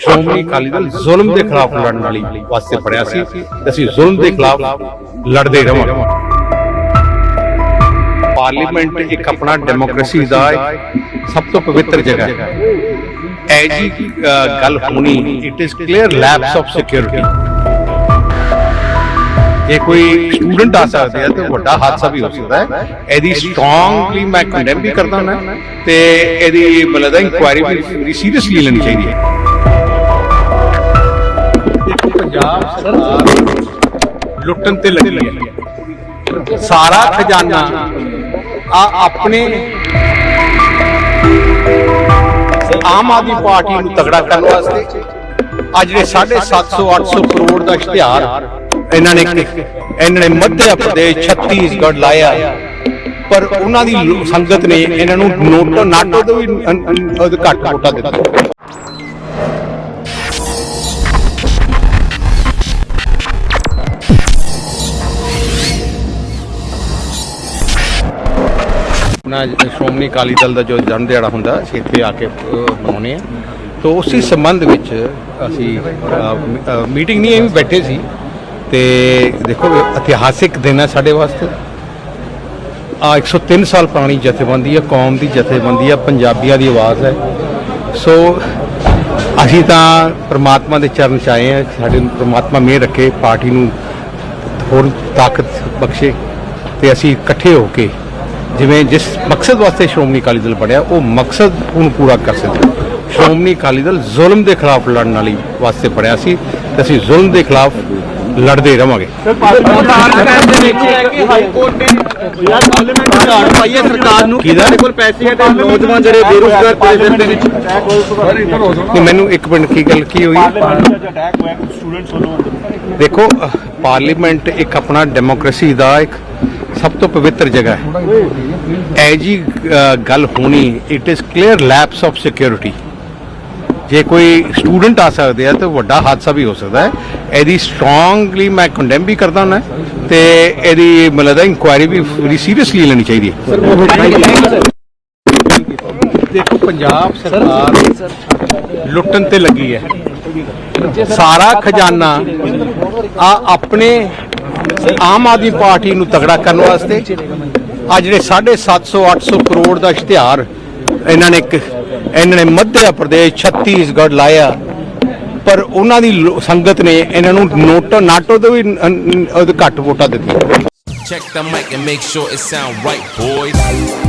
ਸ਼੍ਰੋਮਣੀ ਅਕਾਲੀ ਦਲ ਜ਼ੁਲਮ ਦੇ ਖਿਲਾਫ ਲੜਨ ਵਾਲੀ ਵਾਸਤੇ ਪੜਿਆ ਸੀ ਅਸੀਂ ਜ਼ੁਲਮ ਦੇ ਖਿਲਾਫ ਲੜਦੇ ਰਹਾਂਗੇ। ਪਾਰਲੀਮੈਂਟ ਇੱਕ ਆਪਣਾ ਡੈਮੋਕ੍ਰੇਸੀ ਦਾ ਸਭ ਤੋਂ ਪਵਿੱਤਰ ਜਗ੍ਹਾ ਹੈ। ਐ ਗੱਲ ਹੋਣੀ it is clear lapse of security ਜੇ ਕੋਈ ਸਟੂਡੈਂਟ ਆ ਸਕਦੇ ਆ ਤੇ ਵੱਡਾ ਹਾਦਸਾ ਵੀ ਹੋ ਸਕਦਾ ਹੈ। ਇਹਦੀ ਸਟਰੋਂਗਲੀ ਮੈਂ ਕੰਡੈਮ ਵੀ ਕਰਦਾ ਹਾਂ ਤੇ ਇਹਦੀ ਮਤਲਬ ਇਨਕੁਆਇਰੀ ਵੀ ਸੀਰੀਅਸਲੀ ਲੈਣੀ ਚਾਹੀਦੀ ਹੈ। ਪੰਜਾਬ ਸਰਕਾਰ ਲੁੱਟਣ ਤੇ ਲੱਗੀ ਹੈ। ਸਾਰਾ ਖਜ਼ਾਨਾ ਆ ਆਪਣੇ ਆਮ ਆਦਮੀ ਪਾਰਟੀ ਨੂੰ ਤਗੜਾ ਕਰਨ ਵਾਸਤੇ ਆ ਜਿਹੜੇ 750 800 ਕਰੋੜ ਦਾ ਇਸ਼ਤਿਹਾਰ ਇਹਨਾਂ ਨੇ ਇਹਨਾਂ ਨੇ ਮੱਧ ਪ੍ਰਦੇਸ਼ ਛੱਤੀਸਗੜ੍ਹ ਲਾਇਆ। ਪਰ ਉਹਨਾਂ ਦੀ ਸੰਗਤ ਨੇ ਇਹਨਾਂ ਨੂੰ ਨੋਟੋ ਨਾਟੋ ਤੋਂ ਵੀ ਘੱਟ ਵੋਟਾਂ ਦਿੱਤਾ। ਆਪਣਾ ਸ਼੍ਰੋਮਣੀ ਅਕਾਲੀ ਦਲ ਦਾ ਜੋ ਜਨਮ ਦਿਹਾੜਾ ਹੁੰਦਾ, ਅਸੀਂ ਇੱਥੇ ਆ ਕੇ ਮਨਾਉਂਦੇ ਆ ਤੋਂ ਉਸੇ ਸੰਬੰਧ ਵਿੱਚ ਅਸੀਂ ਮੀਟਿੰਗ ਨਹੀਂ, ਐਵੇਂ ਬੈਠੇ ਸੀ। ਤੇ ਦੇਖੋ, ਇਤਿਹਾਸਿਕ ਦਿਨ ਹੈ ਸਾਡੇ ਵਾਸਤੇ। ਆ 103 ਸਾਲ ਪੁਰਾਣੀ ਜਥੇਬੰਦੀ ਹੈ, ਕੌਮ ਦੀ ਜਥੇਬੰਦੀ ਹੈ, ਪੰਜਾਬੀਆਂ ਦੀ ਆਵਾਜ਼ ਹੈ। ਸੋ ਅਸੀਂ ਤਾਂ ਪ੍ਰਮਾਤਮਾ ਦੇ ਚਰਨ ਚ ਆਏ ਹਾਂ, ਸਾਡੇ ਨੂੰ ਪ੍ਰਮਾਤਮਾ ਮਿਹਰ ਰੱਖੇ, ਪਾਰਟੀ ਨੂੰ ਹੋਰ ਤਾਕਤ ਬਖਸ਼ੇ ਤੇ ਅਸੀਂ ਇਕੱਠੇ ਹੋ ਕੇ ਜਿਵੇਂ ਜਿਸ ਮਕਸਦ ਵਾਸਤੇ ਸ਼੍ਰੋਮਣੀ ਅਕਾਲੀ ਦਲ ਬਣਿਆ ਉਹ ਮਕਸਦ ਨੂੰ ਪੂਰਾ ਕਰ ਸਕੀਏ ਸ਼੍ਰੋਮਣੀ ਅਕਾਲੀ ਦਲ ਜ਼ੁਲਮ ਦੇ ਖਿਲਾਫ ਲੜਨ ਵਾਲੀ ਵਾਸਤੇ ਬਣਿਆ ਸੀ ਤੇ ਅਸੀਂ ਜ਼ੁਲਮ ਦੇ ਖਿਲਾਫ ਲੜਦੇ ਰਵਾਂਗੇ। ਸਰਕਾਰ ਨੂੰ ਕਿਹਦਾ? ਸਾਡੇ ਕੋਲ ਪੈਸੇ ਹੈ ਤੇ ਨੌਜਵਾਨ ਜਿਹੜੇ ਬੇਰੁਜ਼ਗਾਰ ਪਏ ਫਿਰਦੇ ਨੇ। ਨਹੀਂ ਮੈਨੂੰ ਇੱਕ ਮਿੰਟ ਕੀ ਗੱਲ ਕੀ ਹੋਈ? ਦੇਖੋ ਪਾਰਲੀਮੈਂਟ ਇੱਕ ਆਪਣਾ ਡੈਮੋਕ੍ਰੇਸੀ ਦਾ ਇੱਕ ਸਭ ਤੋਂ ਪਵਿੱਤਰ ਜਗ੍ਹਾ ਹੈ। ਐ ਜੀ ਗੱਲ ਹੋਣੀ it is clear lapse of security ਜੇ ਕੋਈ ਸਟੂਡੈਂਟ ਆ ਸਕਦੇ ਆ ਤਾਂ ਵੱਡਾ ਹਾਦਸਾ ਵੀ ਹੋ ਸਕਦਾ ਹੈ। ਇਹਦੀ ਸਟਰੋਂਗਲੀ ਮੈਂ ਕੰਡੈਮ ਵੀ ਕਰਦਾ ਹਾਂ ਤੇ ਇਹਦੀ ਮਤਲਬ ਇਨਕੁਆਇਰੀ ਵੀ ਪੂਰੀ ਸੀਰੀਅਸਲੀ ਲੈਣੀ ਚਾਹੀਦੀ ਹੈ। ਦੇਖੋ ਪੰਜਾਬ ਸਰਕਾਰ ਲੁੱਟਣ ਤੇ ਲੱਗੀ ਹੈ। ਸਾਰਾ ਖਜ਼ਾਨਾ ਆ ਆਪਣੇ ਆਮ ਆਦਮੀ ਪਾਰਟੀ ਨੂੰ ਤਗੜਾ ਕਰਨ ਵਾਸਤੇ ਆ ਜਿਹੜੇ 750 800 ਕਰੋੜ ਦਾ ਇਸ਼ਤਿਹਾਰ ਇਹਨਾਂ ਨੇ ਇੱਕ- ਇਹਨਾਂ ਨੇ ਮੱਧ ਪ੍ਰਦੇਸ਼ ਛੱਤੀਸਗੜ੍ਹ ਲਾਇਆ ਪਰ ਉਹਨਾਂ ਦੀ ਸੰਗਤ ਨੇ ਇਹਨਾਂ ਨੂੰ ਨੋਟੋ ਨਾਟੋ ਤੋਂ ਵੀ ਘੱਟ ਵੋਟਾਂ ਦਿੱਤੀਆਂ Check the mic and make sure it sound right, boys.